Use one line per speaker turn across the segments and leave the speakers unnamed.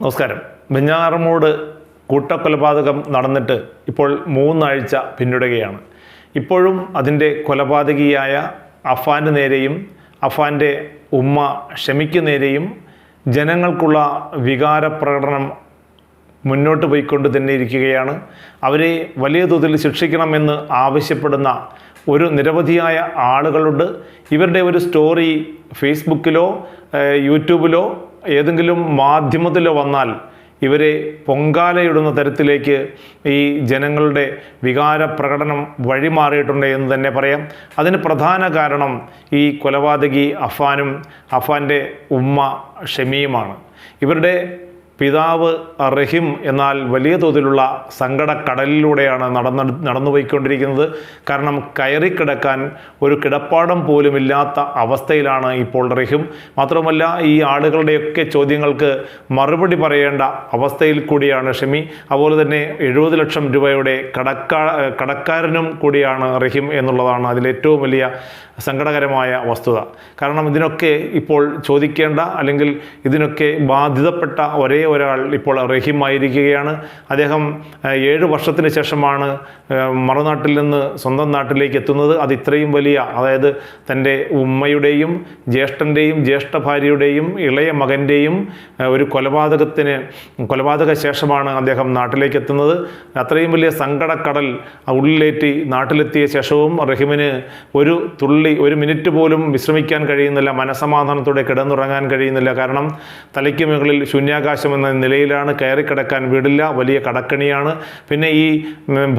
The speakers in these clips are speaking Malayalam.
നമസ്കാരം. വെഞ്ഞാറമൂട് കൂട്ടക്കൊലപാതകം നടന്നിട്ട് ഇപ്പോൾ മൂന്നാഴ്ച പിന്നിടുകയാണ്. ഇപ്പോഴും അതിന്റെ കൊലപാതകിയായ അഫാന്റെ നേരെയും അഫാന്റെ ഉമ്മ ഷമിക്ക് നേരെയും ജനങ്ങൾക്കുള്ള വികാര പ്രകടനം മുന്നോട്ട് പോയിക്കൊണ്ട് തന്നെ ഇരിക്കുകയാണ്. അവരെ വലിയ തോതിൽ ശിക്ഷിക്കണമെന്ന് ആവശ്യപ്പെടുന്ന ഒരു നിരവധിയായ ആളുകളുണ്ട്. ഇവരുടെ ഒരു സ്റ്റോറി ഫേസ്ബുക്കിലോ യൂട്യൂബിലോ ഏതെങ്കിലും മാധ്യമത്തിൽ വന്നാൽ ഇവരെ പൊങ്കാലയിടുന്ന തരത്തിലേക്ക് ഈ ജനങ്ങളുടെ വികാര പ്രകടനം വഴിമാറിയിട്ടുണ്ട് എന്ന് തന്നെ പറയാം. അതിന് പ്രധാന കാരണം ഈ കൊലപാതകി അഫാനും അഫാന്റെ ഉമ്മ ഷമിയുമാണ്. ഇവരുടെ പിതാവ് റഹിം എന്നാൽ വലിയ തോതിലുള്ള സങ്കടക്കടലിലൂടെയാണ് നടന്ന നടന്നുപോയിക്കൊണ്ടിരിക്കുന്നത്. കാരണം കയറിക്കിടക്കാൻ ഒരു കിടപ്പാടം പോലും ഇല്ലാത്ത അവസ്ഥയിലാണ് ഇപ്പോൾ റഹിം. മാത്രമല്ല ഈ ആളുകളുടെയൊക്കെ ചോദ്യങ്ങൾക്ക് മറുപടി പറയേണ്ട അവസ്ഥയിൽ കൂടിയാണ് ഷമി. അതുപോലെ തന്നെ എഴുപത് ലക്ഷം രൂപയുടെ കടക്കാ കടക്കാരനും കൂടിയാണ് റഹിം എന്നുള്ളതാണ് അതിലേറ്റവും വലിയ സങ്കടകരമായ വസ്തുത. കാരണം ഇതിനൊക്കെ ഇപ്പോൾ ചോദിക്കേണ്ട അല്ലെങ്കിൽ ഇതിനൊക്കെ ബാധിതപ്പെട്ട ഒരേ ഒരാൾ ഇപ്പോൾ റഹീം ആയിരിക്കുകയാണ് അദ്ദേഹം ഏഴ് വർഷത്തിന് ശേഷമാണ് മറുനാട്ടിൽ നിന്ന് സ്വന്തം നാട്ടിലേക്ക് എത്തുന്നത്. അത് ഇത്രയും വലിയ അതായത് തന്റെ ഉമ്മയുടെയും ജ്യേഷ്ഠന്റെയും ജ്യേഷ്ഠ ഭാര്യയുടെയും ഇളയ മകന്റെയും ഒരു കൊലപാതകത്തിന് കൊലപാതക ശേഷമാണ് അദ്ദേഹം നാട്ടിലേക്ക് എത്തുന്നത്. അത്രയും വലിയ സങ്കടക്കടൽ ഉള്ളിലേറ്റി നാട്ടിലെത്തിയ ശേഷവും റഹിമിന് ഒരു തുള്ളി ഒരു മിനിറ്റ് പോലും വിശ്രമിക്കാൻ കഴിയുന്നില്ല മനസമാധാനത്തോടെ കിടന്നുറങ്ങാൻ കഴിയുന്നില്ല. കാരണം തലയ്ക്ക് മുകളിൽ ശൂന്യാകാശം എന്ന നിലയിലാണ് കയറിക്കിടക്കാൻ വീടില്ല വലിയ കടക്കണിയാണ്. പിന്നെ ഈ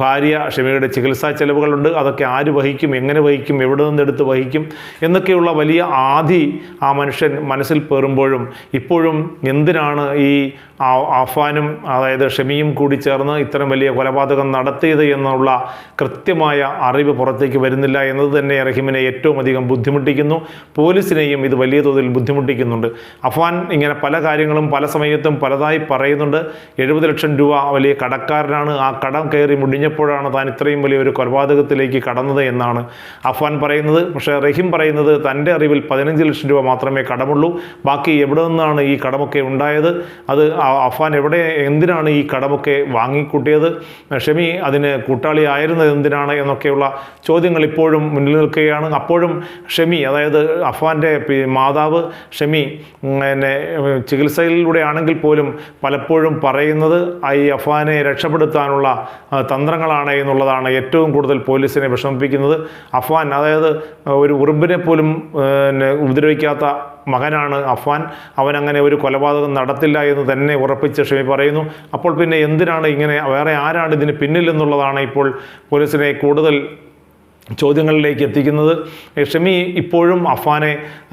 ഭാര്യ ഷമിയുടെ ചികിത്സാ ചെലവുകളുണ്ട്. അതൊക്കെ ആര് വഹിക്കും എങ്ങനെ വഹിക്കും എവിടെ നിന്നെടുത്ത് വഹിക്കും എന്നൊക്കെയുള്ള വലിയ ആധി ആ മനുഷ്യൻ മനസ്സിൽ പേറുമ്പോഴും ഇപ്പോഴും എന്തിനാണ് ഈ ആഫാനും അതായത് ഷമിയും കൂടി ചേർന്ന് ഇത്തരം വലിയ കൊലപാതകം നടത്തിയത് എന്നുള്ള കൃത്യമായ അറിവ് പുറത്തേക്ക് വരുന്നില്ല എന്നത് തന്നെ റഹിമിനെ ഏറ്റവും അധികം ബുദ്ധിമുട്ടിക്കുന്നു. പോലീസിനെയും ഇത് വലിയ തോതിൽ ബുദ്ധിമുട്ടിക്കുന്നുണ്ട്. അഫ്വാൻ ഇങ്ങനെ പല കാര്യങ്ങളും പല സമയത്തും പലതായി പറയുന്നുണ്ട്. എഴുപത് ലക്ഷം രൂപ വലിയ കടക്കാരനാണ്. ആ കടം കയറി മുടിഞ്ഞപ്പോഴാണ് താൻ ഇത്രയും വലിയ ഒരു കൊലപാതകത്തിലേക്ക് കടന്നത് എന്നാണ് അഫ്വാൻ പറയുന്നത്. പക്ഷേ റഹീം പറയുന്നത് തന്റെ അറിവിൽ പതിനഞ്ച് ലക്ഷം രൂപ മാത്രമേ കടമുള്ളൂ. ബാക്കി എവിടെ നിന്നാണ് ഈ കടമൊക്കെ ഉണ്ടായത്? അത് അഫാൻ എവിടെ എന്തിനാണ് ഈ കടമൊക്കെ വാങ്ങിക്കൂട്ടിയത്? ഷമി അതിന് കൂട്ടാളിയായിരുന്നത് എന്തിനാണ് എന്നൊക്കെയുള്ള ചോദ്യങ്ങൾ ഇപ്പോഴും മുന്നിൽ നിൽക്കുകയാണ്. അപ്പോഴും ഷമി അതായത് അഫാന്റെ മാതാവ് ഷമി പിന്നെ ചികിത്സയിലൂടെ ആണെങ്കിൽ പോലും പലപ്പോഴും പറയുന്നത് ഈ അഫാനെ രക്ഷപ്പെടുത്താനുള്ള തന്ത്രങ്ങളാണ് എന്നുള്ളതാണ് ഏറ്റവും കൂടുതൽ പോലീസിനെ വിഷമിപ്പിക്കുന്നത്. അഫാൻ അതായത് ഒരു ഉറുമ്പിനെ പോലും ഉപദ്രവിക്കാത്ത മകനാണ് അഫ്വാൻ. അവൻ അങ്ങനെ ഒരു കൊലപാതകം നടത്തില്ല എന്ന് തന്നെ ഉറപ്പിച്ച് ഷമി പറയുന്നു. അപ്പോൾ പിന്നെ എന്തിനാണ് ഇങ്ങനെ വേറെ ആരാണ് ഇതിന് പിന്നിൽ എന്നുള്ളതാണ് ഇപ്പോൾ പോലീസിനെ കൂടുതൽ ചോദ്യങ്ങളിലേക്ക് എത്തിക്കുന്നത് ഷമി ഇപ്പോഴും അഫാനെ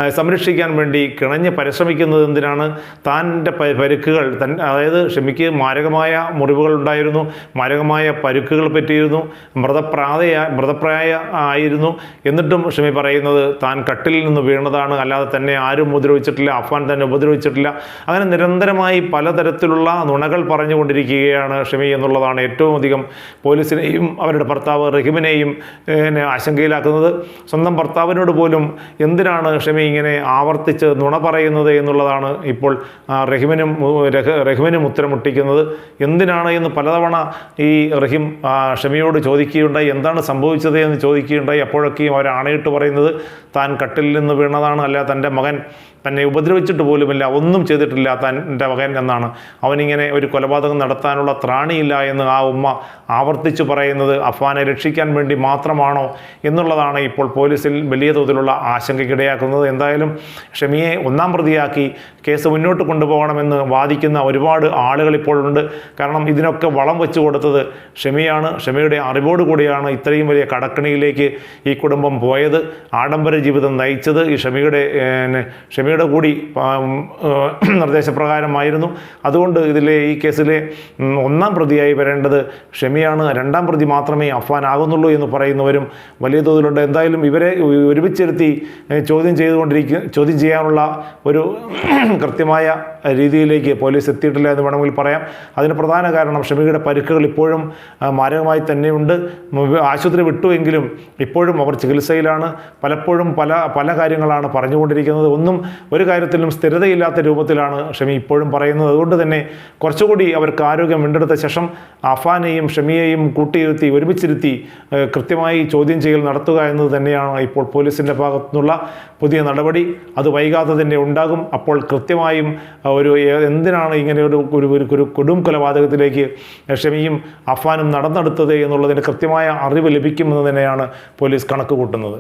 സംരക്ഷിക്കാൻ വേണ്ടി കിണഞ്ഞ് പരിശ്രമിക്കുന്നത് എന്തിനാണ്? താന്റെ പരുക്കുകൾ തൻ അതായത് ഷമിക്ക് മാരകമായ മുറിവുകൾ ഉണ്ടായിരുന്നു മാരകമായ പരുക്കുകൾ പറ്റിയിരുന്നു മൃതപ്രാതയ മൃതപ്രായ ആയിരുന്നു. എന്നിട്ടും ഷമി പറയുന്നത് താൻ കട്ടിൽ നിന്ന് വീണതാണ് അല്ലാതെ തന്നെ ആരും ഉപദ്രവിച്ചിട്ടില്ല അഫാൻ തന്നെ ഉപദ്രവിച്ചിട്ടില്ല. അങ്ങനെ നിരന്തരമായി പലതരത്തിലുള്ള നുണകൾ പറഞ്ഞുകൊണ്ടിരിക്കുകയാണ് ഷമി എന്നുള്ളതാണ് ഏറ്റവും അധികം പോലീസിനെയും അവരുടെ ഭർത്താവ് റഹിമിനെയും ആശങ്കയിലാക്കുന്നത്. സ്വന്തം ഭർത്താവിനോട് പോലും എന്തിനാണ് ഷമി ഇങ്ങനെ ആവർത്തിച്ച് നുണ പറയുന്നത് എന്നുള്ളതാണ് ഇപ്പോൾ റഹിമിനും റഹിമിനും ഉത്തരം മുട്ടിക്കുന്നത് എന്തിനാണ് എന്ന് പലതവണ ഈ റഹിം ഷമിയോട് ചോദിക്കുകയുണ്ടായി. എന്താണ് സംഭവിച്ചത് എന്ന് ചോദിക്കുകയുണ്ടായി. അപ്പോഴൊക്കെയും അവർ ആണയിട്ട് പറയുന്നത് താൻ കട്ടിലിൽ നിന്ന് വീണതാണ് അല്ല തന്റെ മകൻ തന്നെ ഉപദ്രവിച്ചിട്ട് പോലുമില്ല ഒന്നും ചെയ്തിട്ടില്ല തന്റെ മകൻ എന്നാണ്. അവനിങ്ങനെ ഒരു കൊലപാതകം നടത്താനുള്ള ത്രാണിയില്ല എന്ന് ആ ഉമ്മ ആവർത്തിച്ചു പറയുന്നത്. അഫ്വാനെ രക്ഷിക്കാൻ വേണ്ടി മാത്രമാണോ എന്നുള്ളതാണ് ഇപ്പോൾ പോലീസിൽ വലിയ തോതിലുള്ള ആശങ്കയ്ക്കിടയാക്കുന്നത്. എന്തായാലും ഷമിയെ ഒന്നാം പ്രതിയാക്കി കേസ് മുന്നോട്ട് കൊണ്ടുപോകണമെന്ന് വാദിക്കുന്ന ഒരുപാട് ആളുകൾ ഇപ്പോഴുണ്ട്. കാരണം ഇതിനൊക്കെ വളം വെച്ചു കൊടുത്തത് ഷെമിയാണ് ഷെമിയുടെ അറിവോട് കൂടിയാണ് ഇത്രയും വലിയ കടക്കണിയിലേക്ക് ഈ കുടുംബം പോയത്. ആഡംബര ജീവിതം നയിച്ചത് ഈ ഷെമിയുടെ ഷെമിയുടെ കൂടി നിർദ്ദേശപ്രകാരമായിരുന്നു. അതുകൊണ്ട് ഇതിലെ ഈ കേസിലെ ഒന്നാം പ്രതിയായി വരേണ്ടത് ഷെമിയാണ് രണ്ടാം പ്രതി മാത്രമേ അഫ്വാനാകുന്നുള്ളൂ എന്ന് പറയുന്നവരും വലിയ തോതിലുണ്ട്. എന്തായാലും ഇവരെ ഒരുമിച്ചിരുത്തി ചോദ്യം ചെയ്തുകൊണ്ടിരിക്കുക ചോദ്യം ചെയ്യാനുള്ള ഒരു കൃത്യമായ രീതിയിലേക്ക് പോലീസ് എത്തിയിട്ടില്ല എന്ന് വേണമെങ്കിൽ പറയാം. അതിന് പ്രധാന കാരണം ഷമിയുടെ പരിക്കുകൾ ഇപ്പോഴും മാരകമായി തന്നെയുണ്ട്. ആശുപത്രി വിട്ടുവെങ്കിലും ഇപ്പോഴും അവർ ചികിത്സയിലാണ്. പലപ്പോഴും പല പല കാര്യങ്ങളാണ് പറഞ്ഞുകൊണ്ടിരിക്കുന്നത്. ഒന്നും ഒരു കാര്യത്തിലും സ്ഥിരതയില്ലാത്ത രൂപത്തിലാണ് ഷമി ഇപ്പോഴും പറയുന്നത്. അതുകൊണ്ട് തന്നെ കുറച്ചുകൂടി അവർക്ക് ആരോഗ്യം വീണ്ടെടുത്ത ശേഷം അഫാനെയും ഷമിയെയും കൂട്ടിയിരുത്തി ഒരുമിച്ചിരുത്തി കൃത്യമായി ചോദ്യം ചെയ്യൽ നടത്തുക എന്നത് തന്നെയാണ് ഇപ്പോൾ പോലീസിന്റെ ഭാഗത്തുനിന്നുള്ള പുതിയ നടപടി. അത് വൈകാതെ തന്നെ ഉണ്ടാകും. അപ്പോൾ കൃത്യമായും ഒരു എന്തിനാണ് ഇങ്ങനെ ഒരു ഒരു ഒരു- കൊടും കൊലപാതകത്തിലേക്ക് ഷമിയും അഫാനും നടന്നെടുത്തത് എന്നുള്ളതിന്റെ കൃത്യമായ അറിവ് ലഭിക്കുമെന്ന് തന്നെയാണ് പോലീസ് കണക്ക് കൂട്ടുന്നത്